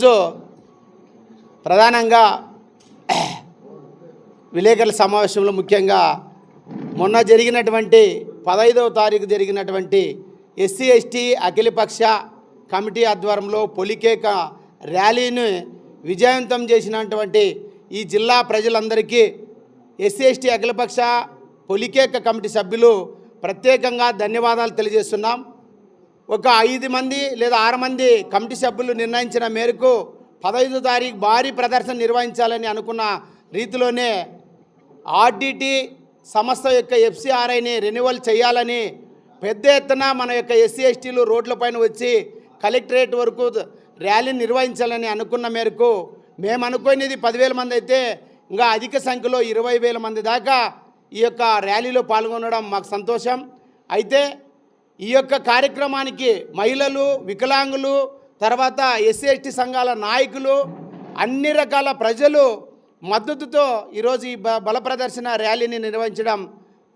ఈరోజు ప్రధానంగా విలేకరుల సమావేశంలో ముఖ్యంగా మొన్న జరిగినటువంటి పదహైదవ తారీఖు జరిగినటువంటి ఎస్సీ ఎస్టీ అఖిలపక్ష కమిటీ ఆధ్వర్యంలో పొలికేక ర్యాలీని విజయవంతం చేసినటువంటి ఈ జిల్లా ప్రజలందరికీ ఎస్సీ ఎస్టీ అఖిలపక్ష పొలికేక కమిటీ సభ్యులు ప్రత్యేకంగా ధన్యవాదాలు తెలియజేస్తున్నాం. ఒక ఐదు మంది లేదా ఆరు మంది కమిటీ సభ్యులు నిర్ణయించిన మేరకు పదహైదు తారీఖు భారీ ప్రదర్శన నిర్వహించాలని అనుకున్న రీతిలోనే ఆర్డిటి సంస్థ యొక్క ఎఫ్సిఆర్ఐని రెన్యువల్ చేయాలని పెద్ద ఎత్తున మన యొక్క ఎస్సీ ఎస్టీలు రోడ్లపైన వచ్చి కలెక్టరేట్ వరకు ర్యాలీ నిర్వహించాలని అనుకున్న మేరకు మేము అనుకునేది పదివేల మంది అయితే ఇంకా అధిక సంఖ్యలో ఇరవై వేల మంది దాకా ఈ యొక్క ర్యాలీలో పాల్గొనడం మాకు సంతోషం. అయితే ఈ యొక్క కార్యక్రమానికి మహిళలు వికలాంగులు తర్వాత ఎస్సీ సంఘాల నాయకులు అన్ని రకాల ప్రజలు మద్దతుతో ఈరోజు ఈ బ బల ప్రదర్శన ర్యాలీని నిర్వహించడం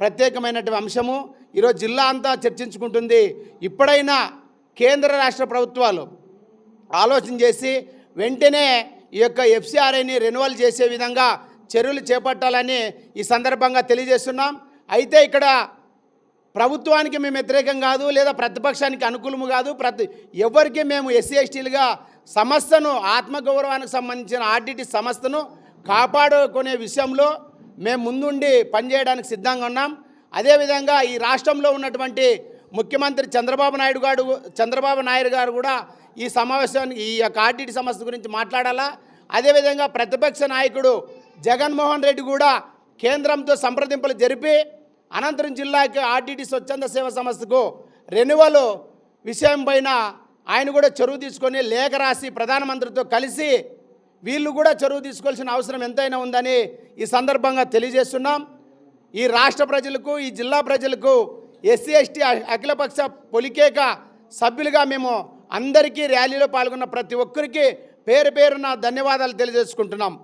ప్రత్యేకమైనటువంటి అంశము. ఈరోజు జిల్లా అంతా చర్చించుకుంటుంది. ఇప్పుడైనా కేంద్ర రాష్ట్ర ప్రభుత్వాలు ఆలోచన చేసి వెంటనే ఈ యొక్క ఎఫ్సిఆర్ఐని రెన్యువల్ చేసే విధంగా చర్యలు చేపట్టాలని ఈ సందర్భంగా తెలియజేస్తున్నాం. అయితే ఇక్కడ ప్రభుత్వానికి మేము వ్యతిరేకం కాదు లేదా ప్రతిపక్షానికి అనుకూలము కాదు. ప్రతి ఎవరికి మేము ఎస్సీ ఎస్టీలుగా సంస్థను ఆత్మగౌరవానికి సంబంధించిన ఆర్డిటి సంస్థను కాపాడుకునే విషయంలో మేము ముందుండి పనిచేయడానికి సిద్ధంగా ఉన్నాం. అదేవిధంగా ఈ రాష్ట్రంలో ఉన్నటువంటి ముఖ్యమంత్రి చంద్రబాబు నాయుడు గారు చంద్రబాబు నాయుడు గారు కూడా ఈ సమావేశానికి ఈ యొక్క ఆర్డిటి సంస్థ గురించి మాట్లాడాలా? అదేవిధంగా ప్రతిపక్ష నాయకుడు జగన్మోహన్ రెడ్డి కూడా కేంద్రంతో సంప్రదింపులు జరిపి అనంతరం జిల్లాకి ఆర్టీటీ స్వచ్ఛంద సేవ సంస్థకు రెన్యువల్ విషయం పైన ఆయన కూడా చొరవ తీసుకొని లేఖ రాసి ప్రధానమంత్రితో కలిసి వీళ్ళు కూడా చొరవ తీసుకోవాల్సిన అవసరం ఎంతైనా ఉందని ఈ సందర్భంగా తెలియజేస్తున్నాం. ఈ రాష్ట్ర ప్రజలకు ఈ జిల్లా ప్రజలకు ఎస్సీ ఎస్టీ అఖిలపక్ష పొలికేక సభ్యులుగా మేము అందరికీ ర్యాలీలో పాల్గొన్న ప్రతి ఒక్కరికి పేరు పేరున ధన్యవాదాలు తెలియజేసుకుంటున్నాం.